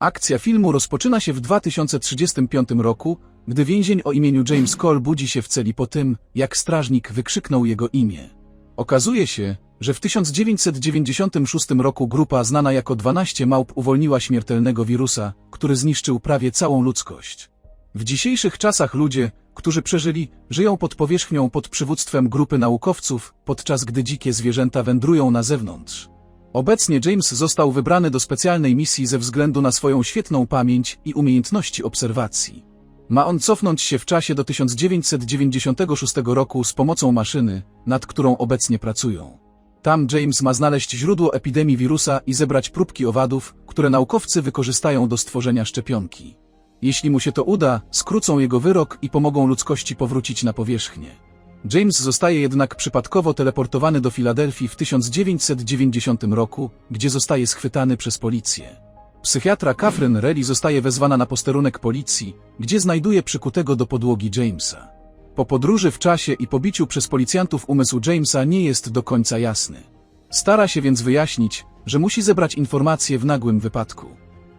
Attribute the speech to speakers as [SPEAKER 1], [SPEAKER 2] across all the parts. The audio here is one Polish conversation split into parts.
[SPEAKER 1] Akcja filmu rozpoczyna się w 2035 roku, gdy więzień o imieniu James Cole budzi się w celi po tym, jak strażnik wykrzyknął jego imię. Okazuje się, że w 1996 roku grupa znana jako 12 małp uwolniła śmiertelnego wirusa, który zniszczył prawie całą ludzkość. W dzisiejszych czasach ludzie, którzy przeżyli, żyją pod powierzchnią pod przywództwem grupy naukowców, podczas gdy dzikie zwierzęta wędrują na zewnątrz. Obecnie James został wybrany do specjalnej misji ze względu na swoją świetną pamięć i umiejętności obserwacji. Ma on cofnąć się w czasie do 1996 roku z pomocą maszyny, nad którą obecnie pracują. Tam James ma znaleźć źródło epidemii wirusa i zebrać próbki owadów, które naukowcy wykorzystają do stworzenia szczepionki. Jeśli mu się to uda, skrócą jego wyrok i pomogą ludzkości powrócić na powierzchnię. James zostaje jednak przypadkowo teleportowany do Filadelfii w 1990 roku, gdzie zostaje schwytany przez policję. Psychiatra Catherine Reilly zostaje wezwana na posterunek policji, gdzie znajduje przykutego do podłogi Jamesa. Po podróży w czasie i pobiciu przez policjantów umysł Jamesa nie jest do końca jasny. Stara się więc wyjaśnić, że musi zebrać informacje w nagłym wypadku.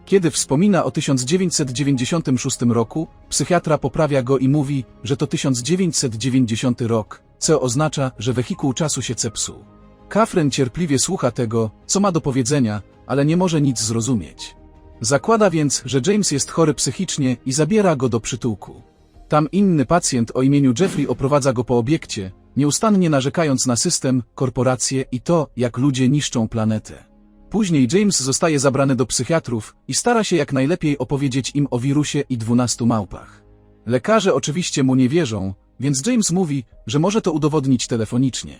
[SPEAKER 1] Kiedy wspomina o 1996 roku, psychiatra poprawia go i mówi, że to 1990 rok, co oznacza, że wehikuł czasu się zepsuł. Kafren cierpliwie słucha tego, co ma do powiedzenia, ale nie może nic zrozumieć. Zakłada więc, że James jest chory psychicznie i zabiera go do przytułku. Tam inny pacjent o imieniu Jeffrey oprowadza go po obiekcie, nieustannie narzekając na system, korporacje i to, jak ludzie niszczą planetę. Później James zostaje zabrany do psychiatrów i stara się jak najlepiej opowiedzieć im o wirusie i dwunastu małpach. Lekarze oczywiście mu nie wierzą, więc James mówi, że może to udowodnić telefonicznie.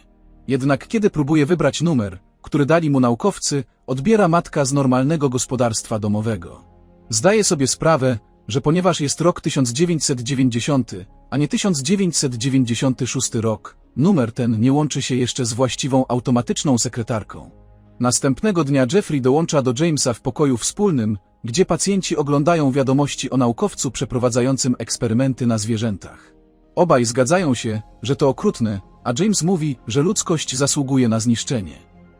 [SPEAKER 1] Jednak kiedy próbuje wybrać numer, który dali mu naukowcy, odbiera matka z normalnego gospodarstwa domowego. Zdaje sobie sprawę, że ponieważ jest rok 1990, a nie 1996 rok, numer ten nie łączy się jeszcze z właściwą automatyczną sekretarką. Następnego dnia Jeffrey dołącza do Jamesa w pokoju wspólnym, gdzie pacjenci oglądają wiadomości o naukowcu przeprowadzającym eksperymenty na zwierzętach. Obaj zgadzają się, że to okrutne, a James mówi, że ludzkość zasługuje na zniszczenie.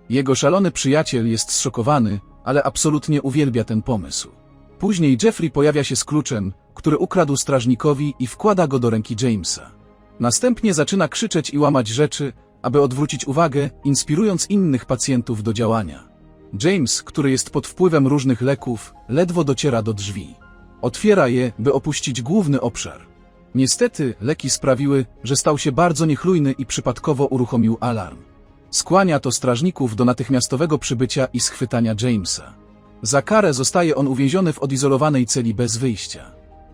[SPEAKER 1] Jego szalony przyjaciel jest zszokowany, ale absolutnie uwielbia ten pomysł. Później Jeffrey pojawia się z kluczem, który ukradł strażnikowi i wkłada go do ręki Jamesa. Następnie zaczyna krzyczeć i łamać rzeczy, aby odwrócić uwagę, inspirując innych pacjentów do działania. James, który jest pod wpływem różnych leków, ledwo dociera do drzwi. Otwiera je, by opuścić główny obszar. Niestety, leki sprawiły, że stał się bardzo niechlujny i przypadkowo uruchomił alarm. Skłania to strażników do natychmiastowego przybycia i schwytania Jamesa. Za karę zostaje on uwięziony w odizolowanej celi bez wyjścia.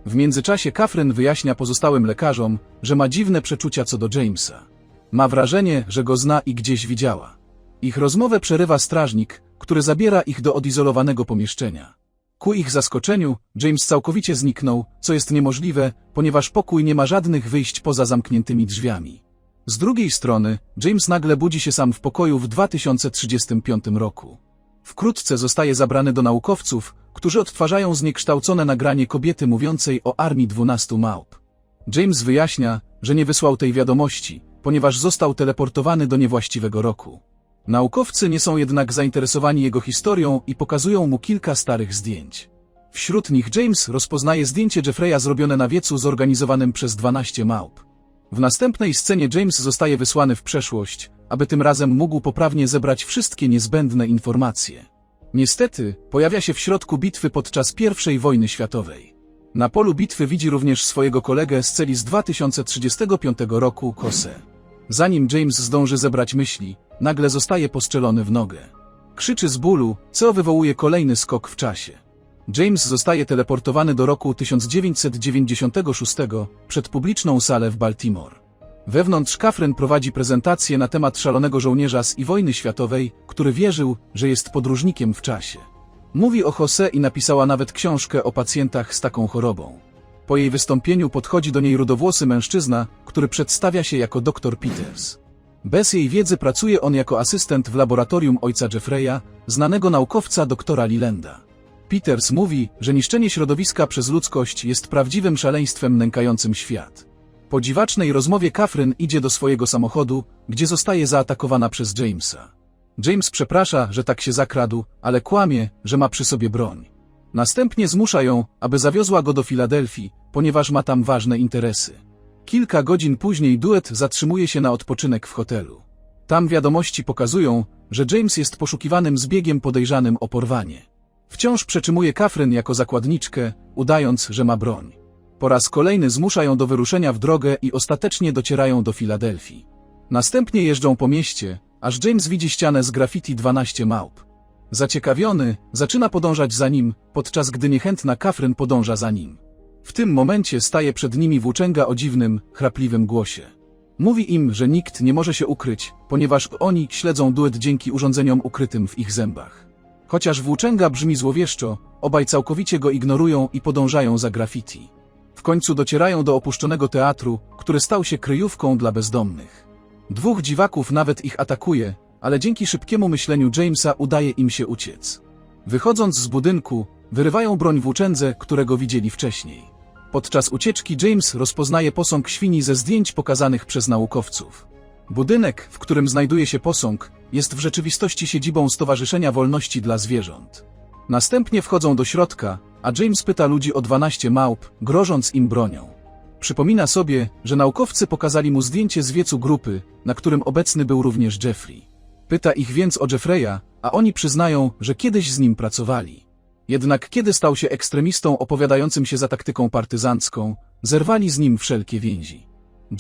[SPEAKER 1] W międzyczasie Catherine wyjaśnia pozostałym lekarzom, że ma dziwne przeczucia co do Jamesa. Ma wrażenie, że go zna i gdzieś widziała. Ich rozmowę przerywa strażnik, który zabiera ich do odizolowanego pomieszczenia. Ku ich zaskoczeniu, James całkowicie zniknął, co jest niemożliwe, ponieważ pokój nie ma żadnych wyjść poza zamkniętymi drzwiami. Z drugiej strony, James nagle budzi się sam w pokoju w 2035 roku. Wkrótce zostaje zabrany do naukowców, którzy odtwarzają zniekształcone nagranie kobiety mówiącej o armii 12 małp. James wyjaśnia, że nie wysłał tej wiadomości, ponieważ został teleportowany do niewłaściwego roku. Naukowcy nie są jednak zainteresowani jego historią i pokazują mu kilka starych zdjęć. Wśród nich James rozpoznaje zdjęcie Jeffreya zrobione na wiecu zorganizowanym przez 12 małp. W następnej scenie James zostaje wysłany w przeszłość, aby tym razem mógł poprawnie zebrać wszystkie niezbędne informacje. Niestety, pojawia się w środku bitwy podczas I wojny światowej. Na polu bitwy widzi również swojego kolegę z celi z 2035 roku, Jose. Zanim James zdąży zebrać myśli, nagle zostaje postrzelony w nogę. Krzyczy z bólu, co wywołuje kolejny skok w czasie. James zostaje teleportowany do roku 1996 przed publiczną salę w Baltimore. Wewnątrz Kafren prowadzi prezentację na temat szalonego żołnierza z i wojny światowej, który wierzył, że jest podróżnikiem w czasie. Mówi o Jose i napisała nawet książkę o pacjentach z taką chorobą. Po jej wystąpieniu podchodzi do niej rudowłosy mężczyzna, który przedstawia się jako dr Peters. Bez jej wiedzy pracuje on jako asystent w laboratorium ojca Jeffreya, znanego naukowca doktora Lilenda. Peters mówi, że niszczenie środowiska przez ludzkość jest prawdziwym szaleństwem nękającym świat. Po dziwacznej rozmowie Catherine idzie do swojego samochodu, gdzie zostaje zaatakowana przez Jamesa. James przeprasza, że tak się zakradł, ale kłamie, że ma przy sobie broń. Następnie zmusza ją, aby zawiozła go do Filadelfii, ponieważ ma tam ważne interesy. Kilka godzin później duet zatrzymuje się na odpoczynek w hotelu. Tam wiadomości pokazują, że James jest poszukiwanym zbiegiem podejrzanym o porwanie. Wciąż przetrzymuje Kafryn jako zakładniczkę, udając, że ma broń. Po raz kolejny zmusza ją do wyruszenia w drogę i ostatecznie docierają do Filadelfii. Następnie jeżdżą po mieście, aż James widzi ścianę z graffiti 12 małp. Zaciekawiony, zaczyna podążać za nim, podczas gdy niechętna Kafryn podąża za nim. W tym momencie staje przed nimi włóczęga o dziwnym, chrapliwym głosie. Mówi im, że nikt nie może się ukryć, ponieważ oni śledzą duet dzięki urządzeniom ukrytym w ich zębach. Chociaż włóczęga brzmi złowieszczo, obaj całkowicie go ignorują i podążają za graffiti. W końcu docierają do opuszczonego teatru, który stał się kryjówką dla bezdomnych. Dwóch dziwaków nawet ich atakuje, ale dzięki szybkiemu myśleniu Jamesa udaje im się uciec. Wychodząc z budynku, wyrywają broń włóczędze, którego widzieli wcześniej. Podczas ucieczki James rozpoznaje posąg świni ze zdjęć pokazanych przez naukowców. Budynek, w którym znajduje się posąg, jest w rzeczywistości siedzibą Stowarzyszenia Wolności dla Zwierząt. Następnie wchodzą do środka, a James pyta ludzi o 12 małp, grożąc im bronią. Przypomina sobie, że naukowcy pokazali mu zdjęcie z wiecu grupy, na którym obecny był również Jeffrey. Pyta ich więc o Jeffreya, a oni przyznają, że kiedyś z nim pracowali. Jednak kiedy stał się ekstremistą opowiadającym się za taktyką partyzancką, zerwali z nim wszelkie więzi.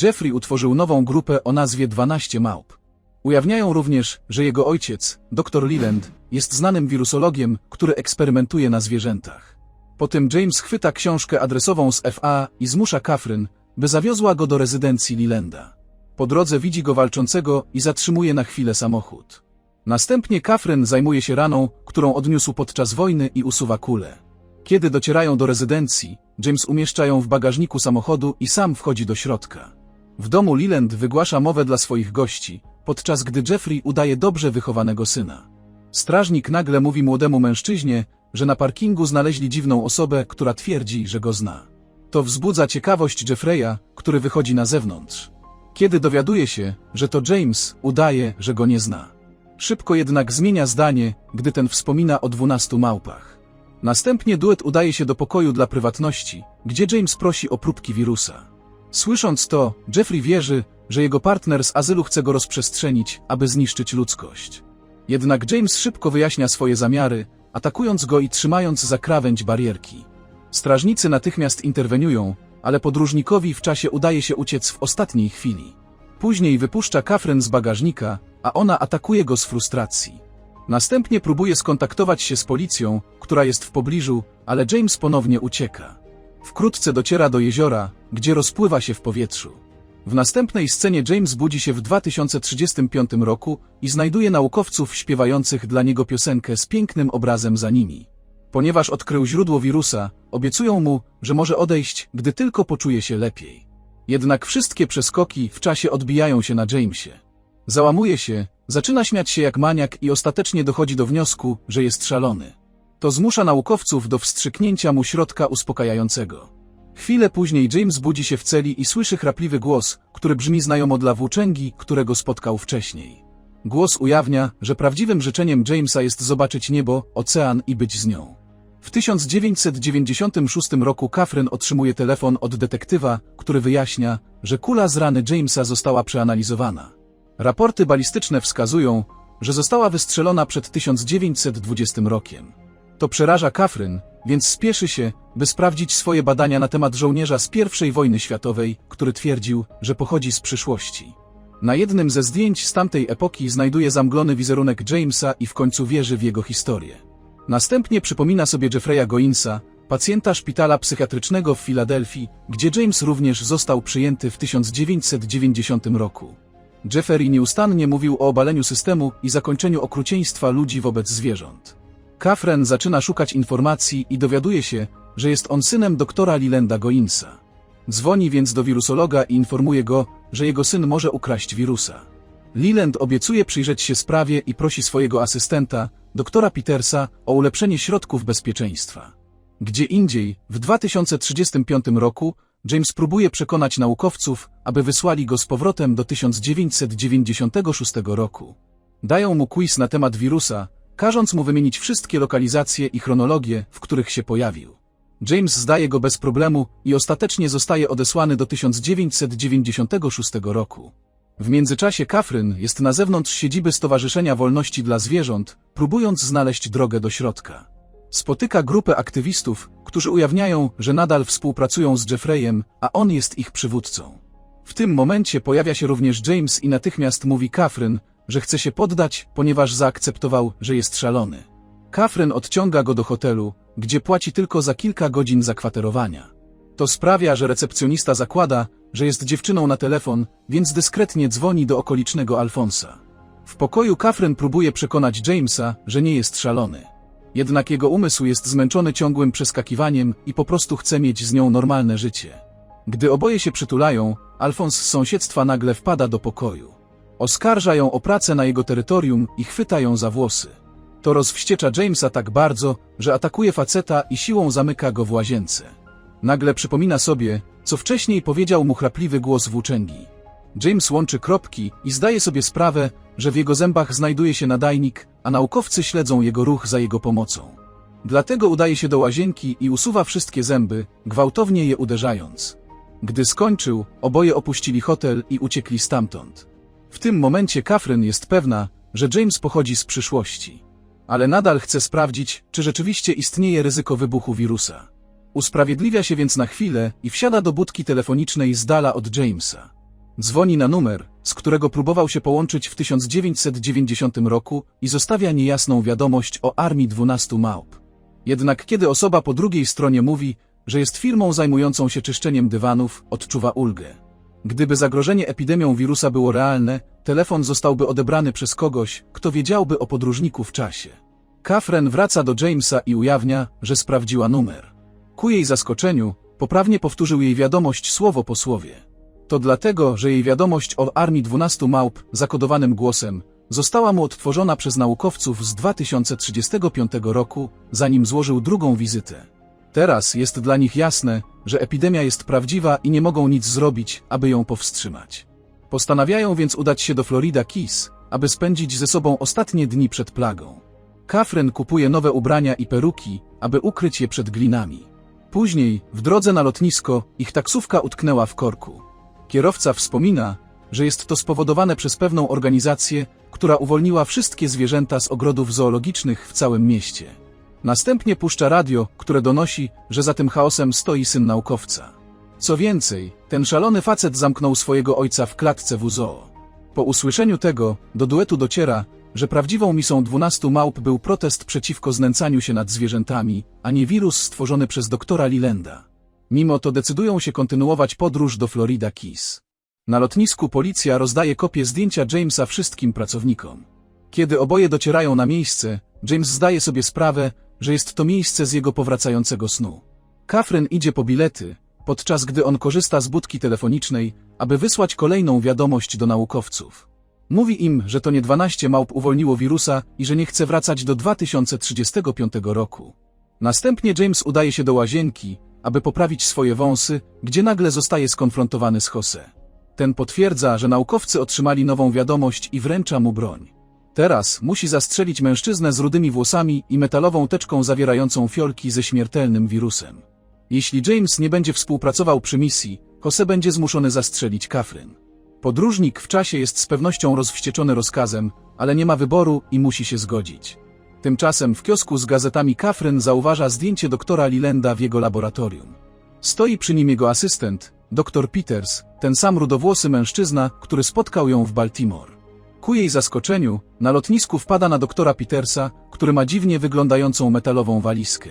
[SPEAKER 1] Jeffrey utworzył nową grupę o nazwie 12 Małp. Ujawniają również, że jego ojciec, dr Leland, jest znanym wirusologiem, który eksperymentuje na zwierzętach. Potem James chwyta książkę adresową z FA i zmusza Catherine, by zawiozła go do rezydencji Lelanda. Po drodze widzi go walczącego i zatrzymuje na chwilę samochód. Następnie Catherine zajmuje się raną, którą odniósł podczas wojny i usuwa kulę. Kiedy docierają do rezydencji, James umieszcza ją w bagażniku samochodu i sam wchodzi do środka. W domu Leland wygłasza mowę dla swoich gości, podczas gdy Jeffrey udaje dobrze wychowanego syna. Strażnik nagle mówi młodemu mężczyźnie, że na parkingu znaleźli dziwną osobę, która twierdzi, że go zna. To wzbudza ciekawość Jeffreya, który wychodzi na zewnątrz. Kiedy dowiaduje się, że to James, udaje, że go nie zna. Szybko jednak zmienia zdanie, gdy ten wspomina o dwunastu małpach. Następnie duet udaje się do pokoju dla prywatności, gdzie James prosi o próbki wirusa. Słysząc to, Jeffrey wierzy, że jego partner z azylu chce go rozprzestrzenić, aby zniszczyć ludzkość. Jednak James szybko wyjaśnia swoje zamiary, atakując go i trzymając za krawędź barierki. Strażnicy natychmiast interweniują, ale podróżnikowi w czasie udaje się uciec w ostatniej chwili. Później wypuszcza Kafren z bagażnika, a ona atakuje go z frustracji. Następnie próbuje skontaktować się z policją, która jest w pobliżu, ale James ponownie ucieka. Wkrótce dociera do jeziora, gdzie rozpływa się w powietrzu. W następnej scenie James budzi się w 2035 roku i znajduje naukowców śpiewających dla niego piosenkę z pięknym obrazem za nimi. Ponieważ odkrył źródło wirusa, obiecują mu, że może odejść, gdy tylko poczuje się lepiej. Jednak wszystkie przeskoki w czasie odbijają się na Jamesie. Załamuje się, zaczyna śmiać się jak maniak i ostatecznie dochodzi do wniosku, że jest szalony. To zmusza naukowców do wstrzyknięcia mu środka uspokajającego. Chwilę później James budzi się w celi i słyszy chrapliwy głos, który brzmi znajomo dla włóczęgi, którego spotkał wcześniej. Głos ujawnia, że prawdziwym życzeniem Jamesa jest zobaczyć niebo, ocean i być z nią. W 1996 roku Catherine otrzymuje telefon od detektywa, który wyjaśnia, że kula z rany Jamesa została przeanalizowana. Raporty balistyczne wskazują, że została wystrzelona przed 1920 rokiem. To przeraża Catherine, więc spieszy się, by sprawdzić swoje badania na temat żołnierza z I wojny światowej, który twierdził, że pochodzi z przyszłości. Na jednym ze zdjęć z tamtej epoki znajduje zamglony wizerunek Jamesa i w końcu wierzy w jego historię. Następnie przypomina sobie Jeffreya Goinsa, pacjenta szpitala psychiatrycznego w Filadelfii, gdzie James również został przyjęty w 1990 roku. Jeffrey nieustannie mówił o obaleniu systemu i zakończeniu okrucieństwa ludzi wobec zwierząt. Kafren zaczyna szukać informacji i dowiaduje się, że jest on synem doktora Lilenda Goinsa. Dzwoni więc do wirusologa i informuje go, że jego syn może ukraść wirusa. Leland obiecuje przyjrzeć się sprawie i prosi swojego asystenta, doktora Petersa, o ulepszenie środków bezpieczeństwa. Gdzie indziej, w 2035 roku, James próbuje przekonać naukowców, aby wysłali go z powrotem do 1996 roku. Dają mu quiz na temat wirusa, każąc mu wymienić wszystkie lokalizacje i chronologie, w których się pojawił. James zdaje go bez problemu i ostatecznie zostaje odesłany do 1996 roku. W międzyczasie Kafryn jest na zewnątrz siedziby Stowarzyszenia Wolności dla Zwierząt, próbując znaleźć drogę do środka. Spotyka grupę aktywistów, którzy ujawniają, że nadal współpracują z Jeffreyem, a on jest ich przywódcą. W tym momencie pojawia się również James i natychmiast mówi Kafryn, że chce się poddać, ponieważ zaakceptował, że jest szalony. Kafryn odciąga go do hotelu, gdzie płaci tylko za kilka godzin zakwaterowania. To sprawia, że recepcjonista zakłada, że jest dziewczyną na telefon, więc dyskretnie dzwoni do okolicznego Alfonsa. W pokoju Kafryn próbuje przekonać Jamesa, że nie jest szalony. Jednak jego umysł jest zmęczony ciągłym przeskakiwaniem i po prostu chce mieć z nią normalne życie. Gdy oboje się przytulają, Alfons z sąsiedztwa nagle wpada do pokoju. Oskarża ją o pracę na jego terytorium i chwyta ją za włosy. To rozwściecza Jamesa tak bardzo, że atakuje faceta i siłą zamyka go w łazience. Nagle przypomina sobie, co wcześniej powiedział mu chrapliwy głos włóczęgi. James łączy kropki i zdaje sobie sprawę, że w jego zębach znajduje się nadajnik, a naukowcy śledzą jego ruch za jego pomocą. Dlatego udaje się do łazienki i usuwa wszystkie zęby, gwałtownie je uderzając. Gdy skończył, oboje opuścili hotel i uciekli stamtąd. W tym momencie Kafryn jest pewna, że James pochodzi z przyszłości. Ale nadal chce sprawdzić, czy rzeczywiście istnieje ryzyko wybuchu wirusa. Usprawiedliwia się więc na chwilę i wsiada do budki telefonicznej z dala od Jamesa. Dzwoni na numer, z którego próbował się połączyć w 1990 roku i zostawia niejasną wiadomość o armii 12 małp. Jednak kiedy osoba po drugiej stronie mówi, że jest firmą zajmującą się czyszczeniem dywanów, odczuwa ulgę. Gdyby zagrożenie epidemią wirusa było realne, telefon zostałby odebrany przez kogoś, kto wiedziałby o podróżniku w czasie. Kafren wraca do Jamesa i ujawnia, że sprawdziła numer. Ku jej zaskoczeniu, poprawnie powtórzył jej wiadomość słowo po słowie. To dlatego, że jej wiadomość o armii 12 małp, zakodowanym głosem, została mu odtworzona przez naukowców z 2035 roku, zanim złożył drugą wizytę. Teraz jest dla nich jasne, że epidemia jest prawdziwa i nie mogą nic zrobić, aby ją powstrzymać. Postanawiają więc udać się do Florida Keys, aby spędzić ze sobą ostatnie dni przed plagą. Kafren kupuje nowe ubrania i peruki, aby ukryć je przed glinami. Później, w drodze na lotnisko, ich taksówka utknęła w korku. Kierowca wspomina, że jest to spowodowane przez pewną organizację, która uwolniła wszystkie zwierzęta z ogrodów zoologicznych w całym mieście. Następnie puszcza radio, które donosi, że za tym chaosem stoi syn naukowca. Co więcej, ten szalony facet zamknął swojego ojca w klatce w zoo. Po usłyszeniu tego, do duetu dociera, że prawdziwą misą dwunastu małp był protest przeciwko znęcaniu się nad zwierzętami, a nie wirus stworzony przez doktora Lilenda. Mimo to decydują się kontynuować podróż do Florida Keys. Na lotnisku policja rozdaje kopię zdjęcia Jamesa wszystkim pracownikom. Kiedy oboje docierają na miejsce, James zdaje sobie sprawę, że jest to miejsce z jego powracającego snu. Kafryn idzie po bilety, podczas gdy on korzysta z budki telefonicznej, aby wysłać kolejną wiadomość do naukowców. Mówi im, że to nie 12 małp uwolniło wirusa i że nie chce wracać do 2035 roku. Następnie James udaje się do łazienki, aby poprawić swoje wąsy, gdzie nagle zostaje skonfrontowany z Jose. Ten potwierdza, że naukowcy otrzymali nową wiadomość i wręcza mu broń. Teraz musi zastrzelić mężczyznę z rudymi włosami i metalową teczką zawierającą fiolki ze śmiertelnym wirusem. Jeśli James nie będzie współpracował przy misji, Jose będzie zmuszony zastrzelić Kafryn. Podróżnik w czasie jest z pewnością rozwścieczony rozkazem, ale nie ma wyboru i musi się zgodzić. Tymczasem w kiosku z gazetami Kafryn zauważa zdjęcie doktora Lilenda w jego laboratorium. Stoi przy nim jego asystent, dr Peters, ten sam rudowłosy mężczyzna, który spotkał ją w Baltimore. Ku jej zaskoczeniu, na lotnisku wpada na doktora Petersa, który ma dziwnie wyglądającą metalową walizkę.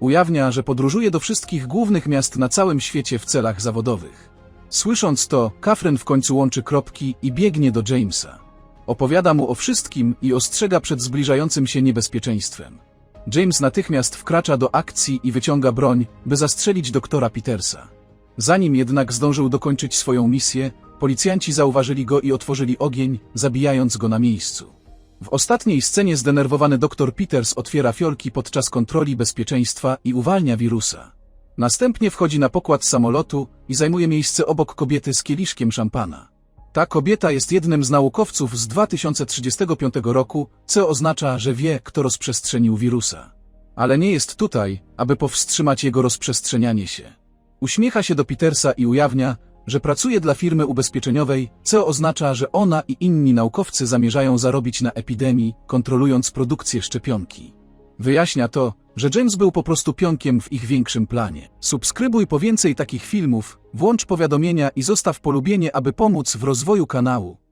[SPEAKER 1] Ujawnia, że podróżuje do wszystkich głównych miast na całym świecie w celach zawodowych. Słysząc to, Kafren w końcu łączy kropki i biegnie do Jamesa. Opowiada mu o wszystkim i ostrzega przed zbliżającym się niebezpieczeństwem. James natychmiast wkracza do akcji i wyciąga broń, by zastrzelić doktora Petersa. Zanim jednak zdążył dokończyć swoją misję, policjanci zauważyli go i otworzyli ogień, zabijając go na miejscu. W ostatniej scenie zdenerwowany dr Peters otwiera fiolki podczas kontroli bezpieczeństwa i uwalnia wirusa. Następnie wchodzi na pokład samolotu i zajmuje miejsce obok kobiety z kieliszkiem szampana. Ta kobieta jest jednym z naukowców z 2035 roku, co oznacza, że wie, kto rozprzestrzenił wirusa. Ale nie jest tutaj, aby powstrzymać jego rozprzestrzenianie się. Uśmiecha się do Petersa i ujawnia, że pracuje dla firmy ubezpieczeniowej, co oznacza, że ona i inni naukowcy zamierzają zarobić na epidemii, kontrolując produkcję szczepionki. Wyjaśnia to, że James był po prostu pionkiem w ich większym planie. Subskrybuj po więcej takich filmów, włącz powiadomienia i zostaw polubienie, aby pomóc w rozwoju kanału.